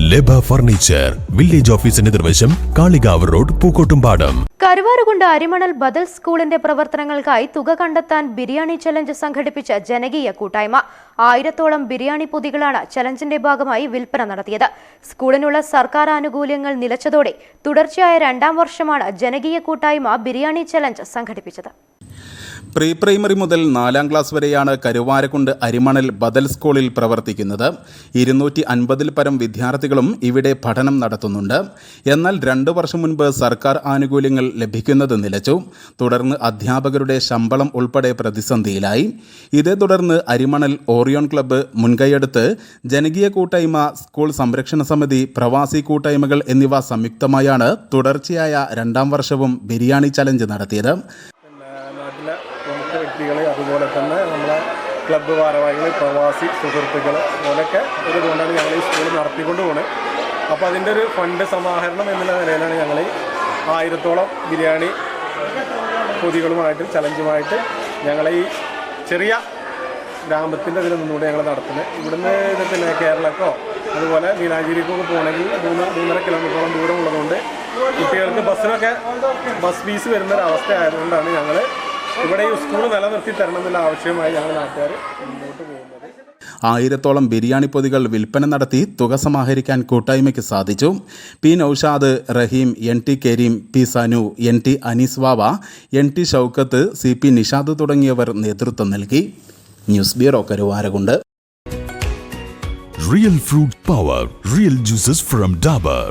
ലബ furniture village ഓഫീസിന് നിർവശം Kalikavu road Pookkottumpadam. Karuvarakundu Arimanal ബദൽ സ്കൂളിന്റെ പ്രവർത്തനങ്ങൾക്കായി തുക കണ്ടെത്താൻ ബിരിയാണി ചലഞ്ച് സംഘടിപ്പിച്ച ജനകീയ കൂട്ടായ്മ. ആയിരത്തോളം ബിരിയാണി പൊതികളാണ് ചലഞ്ചിന്റെ ഭാഗമായി വിൽപ്പന നടത്തിയത്. സ്കൂളിനുള്ള സർക്കാർ ആനുകൂല്യങ്ങൾ നിലച്ചതോടെ തുടർച്ചയായ രണ്ടാം വർഷമാണ് ജനകീയ കൂട്ടായ്മ ബിരിയാണി ചലഞ്ച് സംഘടിപ്പിച്ചത്. പ്രീ പ്രൈമറി മുതൽ നാലാം ക്ലാസ് വരെയാണ് കരുവാരക്കുണ്ട് അരിമണൽ ബദൽ സ്കൂളിൽ പ്രവർത്തിക്കുന്നത്. ഇരുന്നൂറ്റി അൻപതിൽ പരം വിദ്യാർത്ഥികളും ഇവിടെ പഠനം നടത്തുന്നുണ്ട്. എന്നാൽ രണ്ട് വർഷം മുൻപ് സർക്കാർ ആനുകൂല്യങ്ങൾ ലഭിക്കുന്നത് നിലച്ചു. തുടർന്ന് അധ്യാപകരുടെ ശമ്പളം ഉൾപ്പെടെ പ്രതിസന്ധിയിലായി. ഇതേ തുടർന്ന് അരിമണൽ ഓറിയോൺ ക്ലബ്ബ് മുൻകൈയെടുത്ത് ജനകീയ കൂട്ടായ്മ സ്കൂൾ സംരക്ഷണ സമിതി പ്രവാസി കൂട്ടായ്മകൾ എന്നിവ സംയുക്തമായാണ് തുടർച്ചയായ രണ്ടാം വർഷവും ബിരിയാണി ചലഞ്ച് നടത്തിയത്. വ്യക്തികൾ അതുപോലെ തന്നെ നമ്മളെ ക്ലബ്ബ് ഭാരവാഹികൾ പ്രവാസി സുഹൃത്തുക്കൾ അതൊക്കെ ഒരു ഇതുകൊണ്ടാണ് ഞങ്ങൾ ഈ സ്കൂൾ നടത്തിക്കൊണ്ട് പോകുന്നത് അപ്പോൾ അതിന്റെ ഒരു ഫണ്ട് സമാഹരണം എന്നുള്ള നിലയിലാണ് ഞങ്ങൾ ആയിരത്തോളം ബിരിയാണി പൊതികളുമായിട്ട് ചലഞ്ചുമായിട്ട് ഞങ്ങളെ ഈ ചെറിയ ഗ്രാമത്തിന്റെ ഇതിൽ നിന്നുകൂടെ ഞങ്ങൾ നടത്തുന്നത് ഇവിടുന്ന് ഇത് പിന്നെ കേരളക്കോ അതുപോലെ മീനാഞ്ചേരിക്കൊക്കെ പോകണമെങ്കിൽ മൂന്ന് മൂന്നര കിലോമീറ്ററോളം ദൂരമുള്ളതുകൊണ്ട് കുട്ടികൾക്ക് ബസ്സിനൊക്കെ ബസ് ഫീസ് വരുന്ന അവസ്ഥ ആയതുകൊണ്ടാണ് ഞങ്ങൾ ഇവിടെ ഈ സ്കൂൾ നിലനിർത്തി തരണം എന്നുള്ള ആവശ്യമായി ഞങ്ങൾ നാട്ടുകാർ മുന്നോട്ട് പോകുന്നത്. ആയിരത്തോളം ബിരിയാണി പൊതികൾ വിൽപ്പന നടത്തി തുക സമാഹരിക്കാൻ കൂട്ടായ്മയ്ക്ക് സാധിച്ചു. P Noushad Raheem N T Kareem P Sanu N T Anees Vava N T Shoukath C P Nishad തുടങ്ങിയവർ നേതൃത്വം നൽകി. News bureau Karuvarakundu. Real fruit power real juices from Dabur